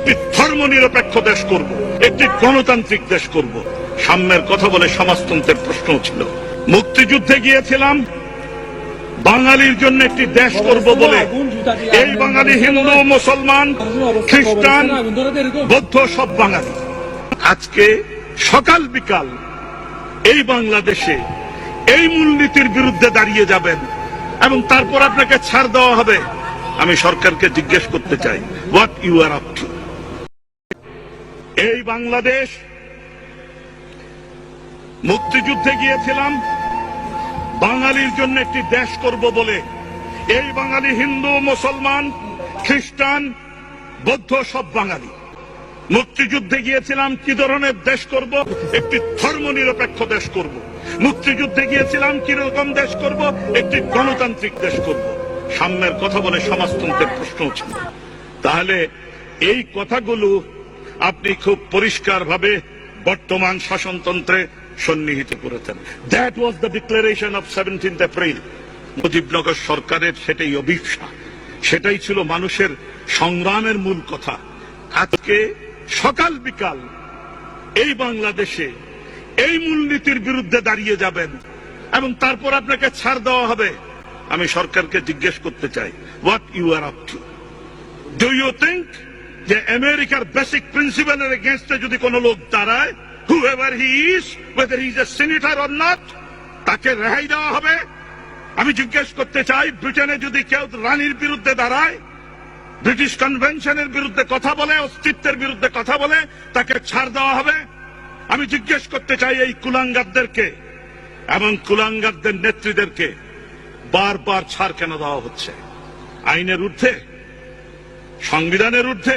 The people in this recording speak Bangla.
একটি ধর্মনিরপেক্ষ দেশ করব, একটি গণতান্ত্রিক দেশ করব। সাম্যের কথা বলে সমাজতন্ত্রের প্রশ্ন ছিল। মুক্তিযুদ্ধে গিয়েছিলাম, বাঙালির জন্য একটি দেশ করব বলে। এই বাঙালি হিন্দু, মুসলমান, খ্রিস্টান, বৌদ্ধ, সব বাঙালি। আজকে সকাল বিকাল এই বাংলাদেশে এই মূলনীতির বিরুদ্ধে দাঁড়িয়ে যাবেন এবং তারপর আপনাকে ছাড় দেওয়া হবে। আমি সরকারকে জিজ্ঞেস করতে চাই what you are up to এই বাংলাদেশ মুক্তিযুদ্ধে গিয়েছিলাম। বাঙালির জন্য একটি দেশ করব বলে। এই বাঙালি হিন্দু, মুসলমান, খ্রিস্টান, বৌদ্ধ, সব বাঙালি। মুক্তিযুদ্ধে গিয়েছিলাম, কি ধরনের দেশ করব? একটি ধর্মনিরপেক্ষ দেশ করব। মুক্তিযুদ্ধে গিয়েছিলাম, কি রকম দেশ করব? একটি গণতান্ত্রিক দেশ করব। সাম্যের কথা বলে সমাজতন্ত্রের প্রশ্ন ছিল তাহলে এই কথাগুলো আপনি খুব পরিষ্কারভাবে বর্তমান শাসনতন্ত্রে সন্নিহিত করেছেন। That was the declaration of seventeenth April Mujibnagar সরকারের সেটাই অভিপ্সা সেটাই ছিল মানুষের সংগ্রামের মূল কথা। আজকে সকাল বিকাল এই বাংলাদেশে এই মূলনীতির বিরুদ্ধে দাঁড়িয়ে যাবেন এবং তারপর আপনাকে ছাড় দেওয়া হবে। আমি সরকারকে জিজ্ঞেস করতে চাই what you are up to do you think যে আমেরিকার বেসিক প্রিন্সিপালের এগেনস্টে যদি কোন লোক দাঁড়ায় whoever he is whether is a senator or not তাকে রেহাই দেওয়া হবে। আমি জিজ্ঞেস করতে চাই, ব্রিটেনে যদি কেউ রানীর বিরুদ্ধে দাঁড়ায়, ব্রিটিশ কনভেনশনের বিরুদ্ধে কথা বলে, অস্তিত্বের বিরুদ্ধে কথা বলে, তাকে ছাড় দেওয়া হবে। আমি জিজ্ঞেস করতে চাই এই কুলাঙ্গারদেরকে এবং কুলাঙ্গারদের নেত্রীদেরকে, বারবার ছাড় কেন দেওয়া হচ্ছে? আইনের ঊর্ধ্বে সংবিধানের ঊর্ধ্বে